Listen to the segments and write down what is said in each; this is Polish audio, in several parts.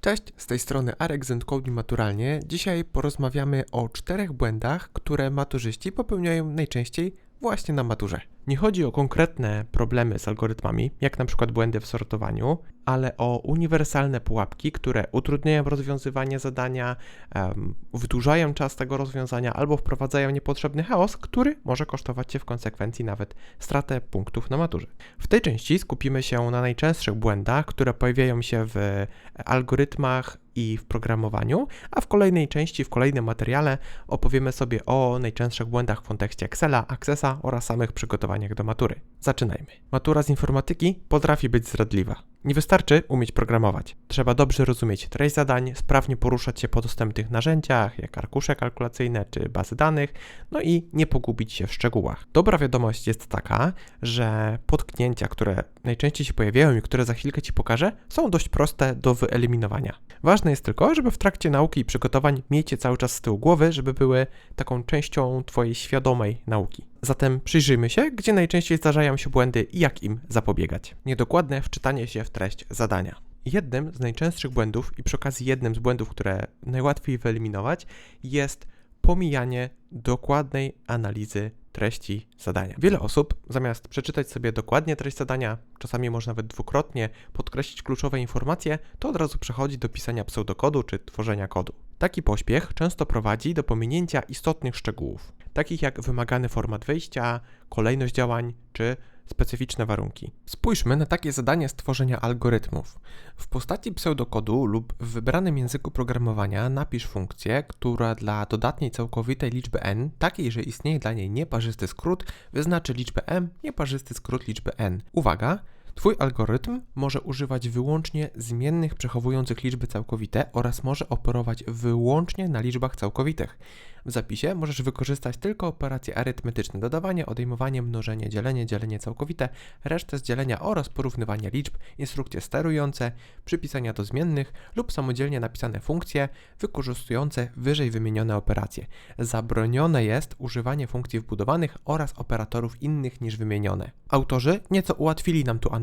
Cześć, z tej strony Arek z Maturalnie. Dzisiaj porozmawiamy o czterech błędach, które maturzyści popełniają najczęściej właśnie na maturze. Nie chodzi o konkretne problemy z algorytmami, jak na przykład błędy w sortowaniu, ale o uniwersalne pułapki, które utrudniają rozwiązywanie zadania, um, wydłużają czas tego rozwiązania albo wprowadzają niepotrzebny chaos, który może kosztować Cię w konsekwencji nawet stratę punktów na maturze. W tej części skupimy się na najczęstszych błędach, które pojawiają się w algorytmach i w programowaniu, a w kolejnej części, w kolejnym materiale opowiemy sobie o najczęstszych błędach w kontekście Excela, Accessa oraz samych przygotowaniach do matury. Zaczynajmy. Matura z informatyki potrafi być zdradliwa. Nie wystarczy umieć programować. Trzeba dobrze rozumieć treść zadań, sprawnie poruszać się po dostępnych narzędziach, jak arkusze kalkulacyjne czy bazy danych, no i nie pogubić się w szczegółach. Dobra wiadomość jest taka, że potknięcia, które najczęściej się pojawiają i które za chwilkę Ci pokażę, są dość proste do wyeliminowania. Ważne jest tylko, żeby w trakcie nauki i przygotowań mieć cały czas z tyłu głowy, żeby były taką częścią Twojej świadomej nauki. Zatem przyjrzyjmy się, gdzie najczęściej zdarzają się błędy i jak im zapobiegać. Niedokładne wczytanie się w treść zadania. Jednym z najczęstszych błędów i przy okazji jednym z błędów, które najłatwiej wyeliminować, jest pomijanie dokładnej analizy treści zadania. Wiele osób, zamiast przeczytać sobie dokładnie treść zadania, czasami może nawet dwukrotnie podkreślić kluczowe informacje, to od razu przechodzi do pisania pseudokodu czy tworzenia kodu. Taki pośpiech często prowadzi do pominięcia istotnych szczegółów, takich jak wymagany format wejścia, kolejność działań czy specyficzne warunki. Spójrzmy na takie zadanie stworzenia algorytmów. W postaci pseudokodu lub w wybranym języku programowania napisz funkcję, która dla dodatniej całkowitej liczby n, takiej, że istnieje dla niej nieparzysty skrót, wyznaczy liczbę m, nieparzysty skrót liczby n. Uwaga! Twój algorytm może używać wyłącznie zmiennych przechowujących liczby całkowite oraz może operować wyłącznie na liczbach całkowitych. W zapisie możesz wykorzystać tylko operacje arytmetyczne, dodawanie, odejmowanie, mnożenie, dzielenie, dzielenie całkowite, resztę z dzielenia oraz porównywanie liczb, instrukcje sterujące, przypisania do zmiennych lub samodzielnie napisane funkcje wykorzystujące wyżej wymienione operacje. Zabronione jest używanie funkcji wbudowanych oraz operatorów innych niż wymienione. Autorzy nieco ułatwili nam tu analizę,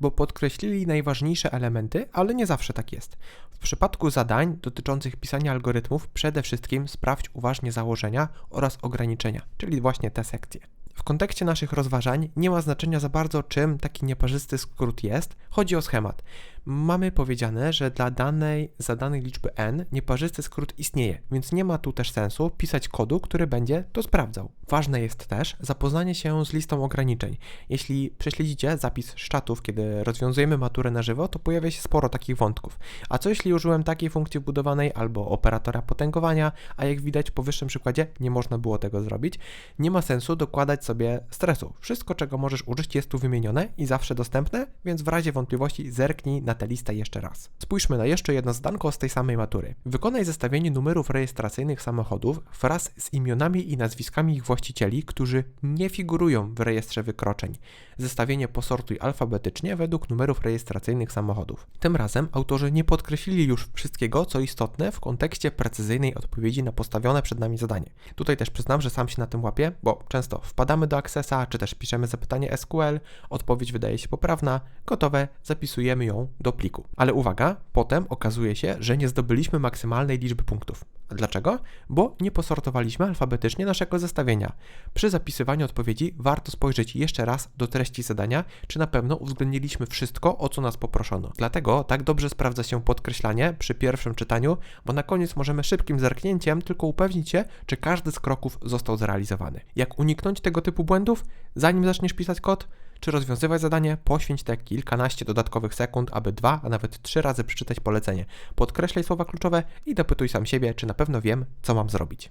bo podkreślili najważniejsze elementy, ale nie zawsze tak jest. W przypadku zadań dotyczących pisania algorytmów przede wszystkim sprawdź uważnie założenia oraz ograniczenia, czyli właśnie te sekcje. W kontekście naszych rozważań nie ma znaczenia za bardzo, czym taki nieparzysty skrót jest, chodzi o schemat mamy powiedziane, że dla danej zadanej liczby n nieparzysty skrót istnieje, więc nie ma tu też sensu pisać kodu, który będzie to sprawdzał. Ważne jest też zapoznanie się z listą ograniczeń. Jeśli prześledzicie zapis z czatów, kiedy rozwiązujemy maturę na żywo, to pojawia się sporo takich wątków. A co jeśli użyłem takiej funkcji wbudowanej albo operatora potęgowania, a jak widać w powyższym przykładzie nie można było tego zrobić? Nie ma sensu dokładać sobie stresu. Wszystko, czego możesz użyć jest tu wymienione i zawsze dostępne, więc w razie wątpliwości zerknij na tę listę jeszcze raz. Spójrzmy na jeszcze jedno zdanko z tej samej matury. Wykonaj zestawienie numerów rejestracyjnych samochodów wraz z imionami i nazwiskami ich właścicieli, którzy nie figurują w rejestrze wykroczeń. Zestawienie posortuj alfabetycznie według numerów rejestracyjnych samochodów. Tym razem autorzy nie podkreślili już wszystkiego, co istotne w kontekście precyzyjnej odpowiedzi na postawione przed nami zadanie. Tutaj też przyznam, że sam się na tym łapię, bo często wpadamy do Accessa, czy też piszemy zapytanie SQL, odpowiedź wydaje się poprawna, gotowe, zapisujemy ją do pliku. Ale uwaga, potem okazuje się, że nie zdobyliśmy maksymalnej liczby punktów. Dlaczego? Bo nie posortowaliśmy alfabetycznie naszego zestawienia. Przy zapisywaniu odpowiedzi warto spojrzeć jeszcze raz do treści zadania, czy na pewno uwzględniliśmy wszystko, o co nas poproszono. Dlatego tak dobrze sprawdza się podkreślanie przy pierwszym czytaniu, bo na koniec możemy szybkim zerknięciem tylko upewnić się, czy każdy z kroków został zrealizowany. Jak uniknąć tego typu błędów, zanim zaczniesz pisać kod? Czy rozwiązywać zadanie, poświęć te kilkanaście dodatkowych sekund, aby dwa, a nawet trzy razy przeczytać polecenie. Podkreślaj słowa kluczowe i dopytuj sam siebie, czy na pewno wiem, co mam zrobić.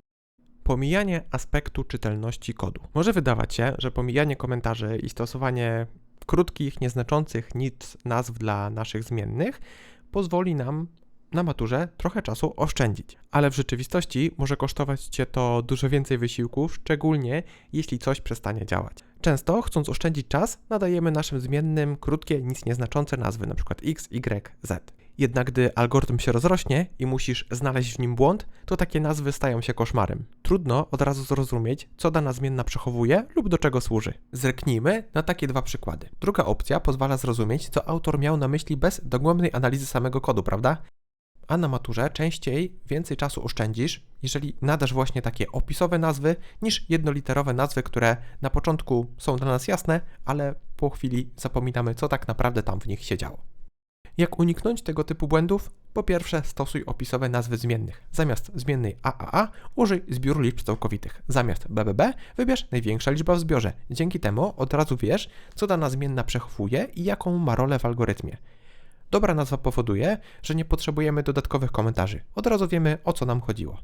Pomijanie aspektu czytelności kodu. Może wydawać się, że pomijanie komentarzy i stosowanie krótkich, nieznaczących nic nazw dla naszych zmiennych pozwoli nam na maturze trochę czasu oszczędzić. Ale w rzeczywistości może kosztować Cię to dużo więcej wysiłku, szczególnie jeśli coś przestanie działać. Często, chcąc oszczędzić czas, nadajemy naszym zmiennym krótkie, nic nieznaczące nazwy, np. x, y, z. Jednak gdy algorytm się rozrośnie i musisz znaleźć w nim błąd, to takie nazwy stają się koszmarem. Trudno od razu zrozumieć, co dana zmienna przechowuje lub do czego służy. Zerknijmy na takie dwa przykłady. Druga opcja pozwala zrozumieć, co autor miał na myśli bez dogłębnej analizy samego kodu, prawda? A na maturze częściej więcej czasu oszczędzisz, jeżeli nadasz właśnie takie opisowe nazwy, niż jednoliterowe nazwy, które na początku są dla nas jasne, ale po chwili zapominamy, co tak naprawdę tam w nich się działo. Jak uniknąć tego typu błędów? Po pierwsze, stosuj opisowe nazwy zmiennych. Zamiast zmiennej AAA użyj zbioru liczb całkowitych. Zamiast BBB wybierz największa liczba w zbiorze. Dzięki temu od razu wiesz, co dana zmienna przechowuje i jaką ma rolę w algorytmie. Dobra nazwa powoduje, że nie potrzebujemy dodatkowych komentarzy. Od razu wiemy, o co nam chodziło.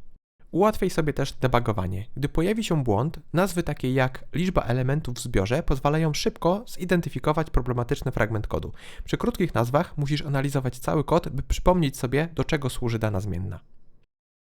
Ułatwiaj sobie też debugowanie. Gdy pojawi się błąd, nazwy takie jak liczba elementów w zbiorze pozwalają szybko zidentyfikować problematyczny fragment kodu. Przy krótkich nazwach musisz analizować cały kod, by przypomnieć sobie, do czego służy dana zmienna.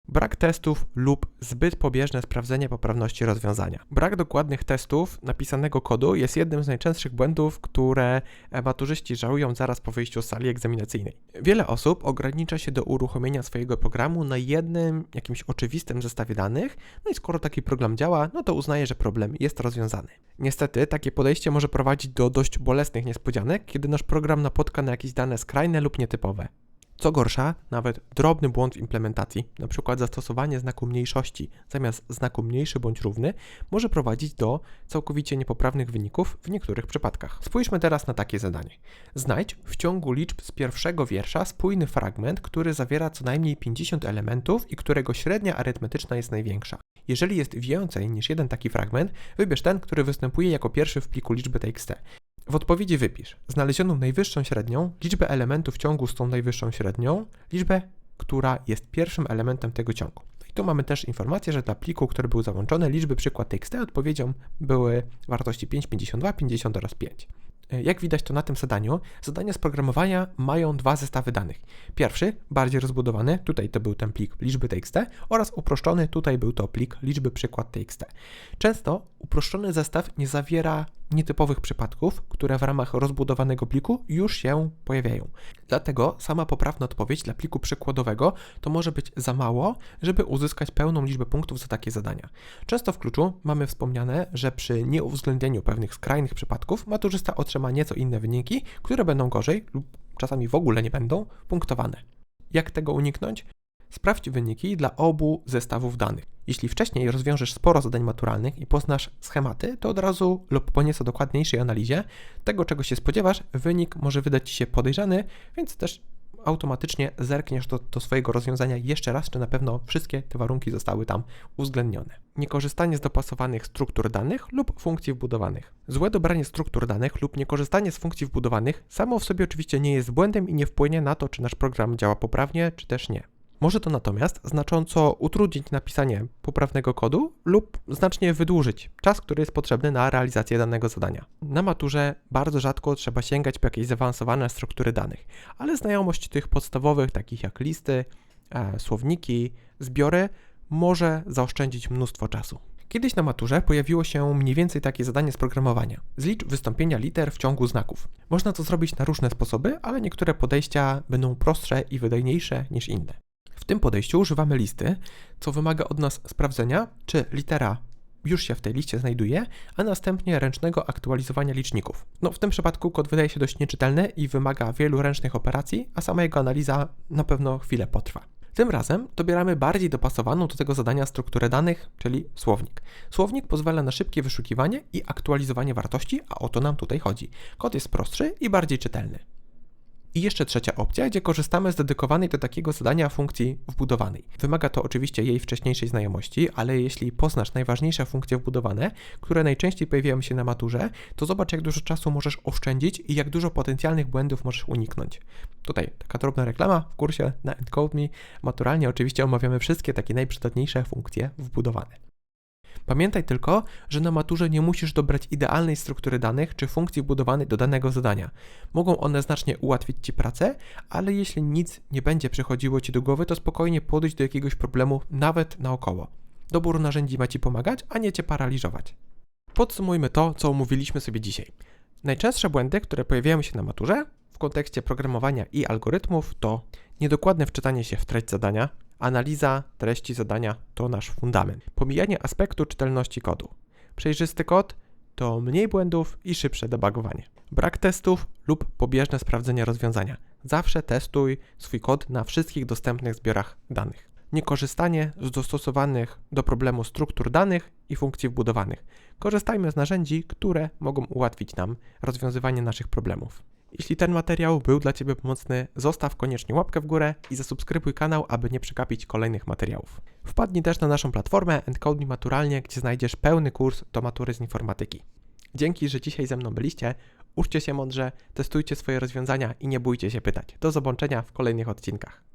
Brak testów lub zbyt pobieżne sprawdzenie poprawności rozwiązania. Brak dokładnych testów napisanego kodu jest jednym z najczęstszych błędów, które maturzyści żałują zaraz po wyjściu z sali egzaminacyjnej. Wiele osób ogranicza się do uruchomienia swojego programu na jednym jakimś oczywistym zestawie danych, no i skoro taki program działa, no to uznaje, że problem jest rozwiązany. Niestety, takie podejście może prowadzić do dość bolesnych niespodzianek, kiedy nasz program napotka na jakieś dane skrajne lub nietypowe. Co gorsza, nawet drobny błąd w implementacji, np. zastosowanie znaku mniejszości zamiast znaku mniejszy bądź równy, może prowadzić do całkowicie niepoprawnych wyników w niektórych przypadkach. Spójrzmy teraz na takie zadanie. Znajdź w ciągu liczb z pierwszego wiersza spójny fragment, który zawiera co najmniej 50 elementów i którego średnia arytmetyczna jest największa. Jeżeli jest więcej niż jeden taki fragment, wybierz ten, który występuje jako pierwszy w pliku liczby txt. W odpowiedzi wypisz znalezioną najwyższą średnią, liczbę elementów ciągu z tą najwyższą średnią, liczbę, która jest pierwszym elementem tego ciągu. No I tu mamy też informację, że dla pliku, który był załączony, liczby przykład txt odpowiedzią były wartości 5, 52, 50 oraz 5. E, jak widać to na tym zadaniu, zadania z programowania mają dwa zestawy danych. Pierwszy, bardziej rozbudowany, tutaj to był ten plik liczby txt oraz uproszczony, tutaj był to plik liczby przykład txt. Często uproszczony zestaw nie zawiera nietypowych przypadków, które w ramach rozbudowanego pliku już się pojawiają. Dlatego sama poprawna odpowiedź dla pliku przykładowego to może być za mało, żeby uzyskać pełną liczbę punktów za takie zadania. Często w kluczu mamy wspomniane, że przy nieuwzględnieniu pewnych skrajnych przypadków maturzysta otrzyma nieco inne wyniki, które będą gorzej lub czasami w ogóle nie będą punktowane. Jak tego uniknąć? Sprawdź wyniki dla obu zestawów danych. Jeśli wcześniej rozwiążesz sporo zadań maturalnych i poznasz schematy, to od razu lub po nieco dokładniejszej analizie tego, czego się spodziewasz, wynik może wydać Ci się podejrzany, więc też automatycznie zerkniesz do, do, swojego rozwiązania jeszcze raz, czy na pewno wszystkie te warunki zostały tam uwzględnione. Niekorzystanie z dopasowanych struktur danych lub funkcji wbudowanych. Złe dobranie struktur danych lub niekorzystanie z funkcji wbudowanych samo w sobie oczywiście nie jest błędem i nie wpłynie na to, czy nasz program działa poprawnie, czy też nie. Może to natomiast znacząco utrudnić napisanie poprawnego kodu lub znacznie wydłużyć czas, który jest potrzebny na realizację danego zadania. Na maturze bardzo rzadko trzeba sięgać po jakieś zaawansowane struktury danych, ale znajomość tych podstawowych, takich jak listy, e, słowniki, zbiory, może zaoszczędzić mnóstwo czasu. Kiedyś na maturze pojawiło się mniej więcej takie zadanie z programowania. Zlicz wystąpienia liter w ciągu znaków. Można to zrobić na różne sposoby, ale niektóre podejścia będą prostsze i wydajniejsze niż inne. W tym podejściu używamy listy, co wymaga od nas sprawdzenia, czy litera już się w tej liście znajduje, a następnie ręcznego aktualizowania liczników. No, w tym przypadku kod wydaje się dość nieczytelny i wymaga wielu ręcznych operacji, a sama jego analiza na pewno chwilę potrwa. Tym razem dobieramy bardziej dopasowaną do tego zadania strukturę danych, czyli słownik. Słownik pozwala na szybkie wyszukiwanie i aktualizowanie wartości, a o to nam tutaj chodzi. Kod jest prostszy i bardziej czytelny. I jeszcze trzecia opcja, gdzie korzystamy z dedykowanej do takiego zadania funkcji wbudowanej. Wymaga to oczywiście jej wcześniejszej znajomości, ale jeśli poznasz najważniejsze funkcje wbudowane, które najczęściej pojawiają się na maturze, to zobacz jak dużo czasu możesz oszczędzić i jak dużo potencjalnych błędów możesz uniknąć. Tutaj taka drobna reklama w kursie na Encode Me. Maturalnie oczywiście omawiamy wszystkie takie najprzydatniejsze funkcje wbudowane. Pamiętaj tylko, że na maturze nie musisz dobrać idealnej struktury danych czy funkcji wbudowanej do danego zadania. Mogą one znacznie ułatwić Ci pracę, ale jeśli nic nie będzie przychodziło Ci do głowy, to spokojnie podejść do jakiegoś problemu nawet naokoło. Dobór narzędzi ma Ci pomagać, a nie Cię paraliżować. Podsumujmy to, co omówiliśmy sobie dzisiaj. Najczęstsze błędy, które pojawiają się na maturze w kontekście programowania i algorytmów to niedokładne wczytanie się w treść zadania, Analiza treści zadania to nasz fundament. Pomijanie aspektu czytelności kodu. Przejrzysty kod to mniej błędów i szybsze debugowanie. Brak testów lub pobieżne sprawdzenie rozwiązania. zawsze testuj swój kod na wszystkich dostępnych zbiorach danych. Niekorzystanie z dostosowanych do problemu struktur danych i funkcji wbudowanych. Korzystajmy z narzędzi, które mogą ułatwić nam rozwiązywanie naszych problemów. Jeśli ten materiał był dla Ciebie pomocny, zostaw koniecznie łapkę w górę i zasubskrybuj kanał, aby nie przegapić kolejnych materiałów. Wpadnij też na naszą platformę Encode Maturalnie, gdzie znajdziesz pełny kurs do matury z informatyki. Dzięki, że dzisiaj ze mną byliście. Uczcie się mądrze, testujcie swoje rozwiązania i nie bójcie się pytać. Do zobaczenia w kolejnych odcinkach.